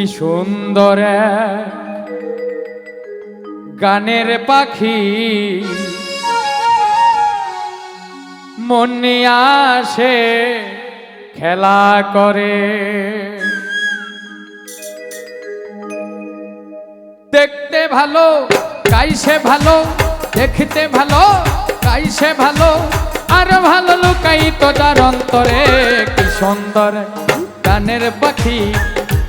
কি সুন্দর। গানের পাখি মন আসে, খেলা করে। দেখতে ভালো, গাইছে ভালো, দেখতে ভালো, গাইছে ভালো, আর ভালো লুকাই তো তার অন্তরে। কি সুন্দর গানের পাখি।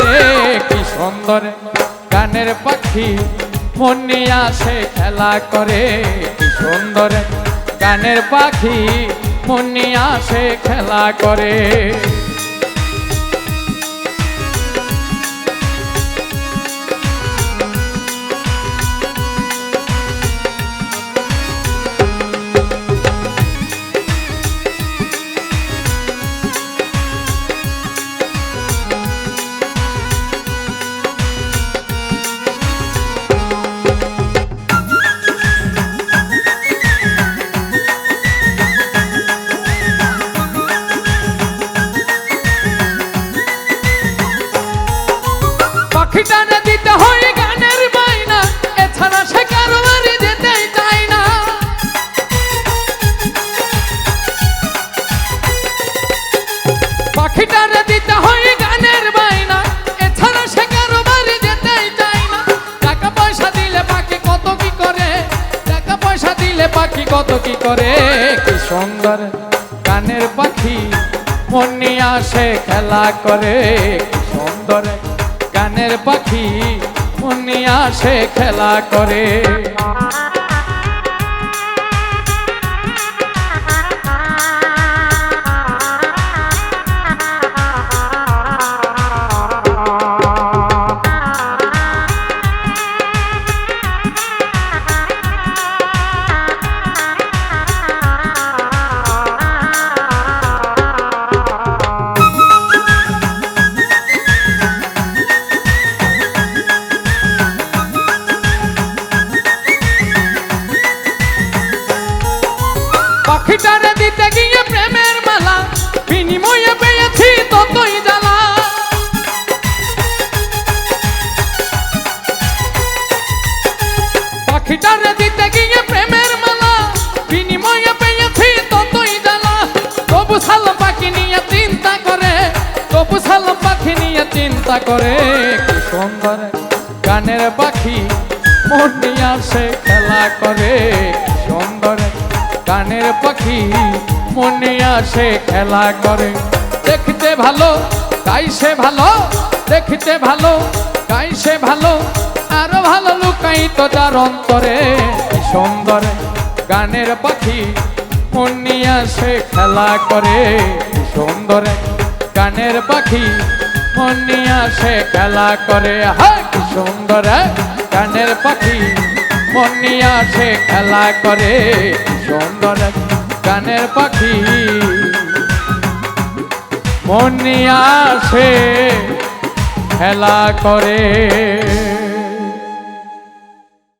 মারে কি সুন্দর গানের পাখি মন আসে, খেলা করে। কি সুন্দর গানের পাখি মন আসে, খেলা করে। পাখিটারে দিতে হয় গানের চায় না। এছাড়া সে কারও যেতেই চায় না। টাকা পয়সা দিলে পাখি কত কি করে? পয়সা দিলে পাখি কত কি করে? কি সুন্দর গানের পাখি, মন নিয়ে আসে খেলা করে। কি সুন্দর গানের পাখি মন সে খেলা করে। দিতে গিয়ে প্রেমের মালা, বিনিময়ে পেয়েছি ততই জ্বালা। পাখিটারে দিতে গিয়ে প্রেমের মালা, বিনিময়ে পেয়েছি ততই জ্বালা। তবু সালাম পাখি নিয়ে চিন্তা করে, তবু সালাম পাখি নিয়ে চিন্তা করে, কি সুন্দর গানের পাখি মন নিয়ে আসে খেলা করে। গানের পাখি মনে আসে খেলা করে। দেখতে ভালো গাইছে ভালো, দেখতে ভালো গাইছে ভালো। আরও ভালো লুকাই তো তার অন্তরে। সুন্দর গানের পাখি মন আসে খেলা করে। সুন্দর গানের পাখি মন আসে খেলা করে। হ্যাঁ কি সুন্দর গানের পাখি মন আসে খেলা করে। সুন্দর গানের পাখি। মন নিয়ে আসে খেলা করে।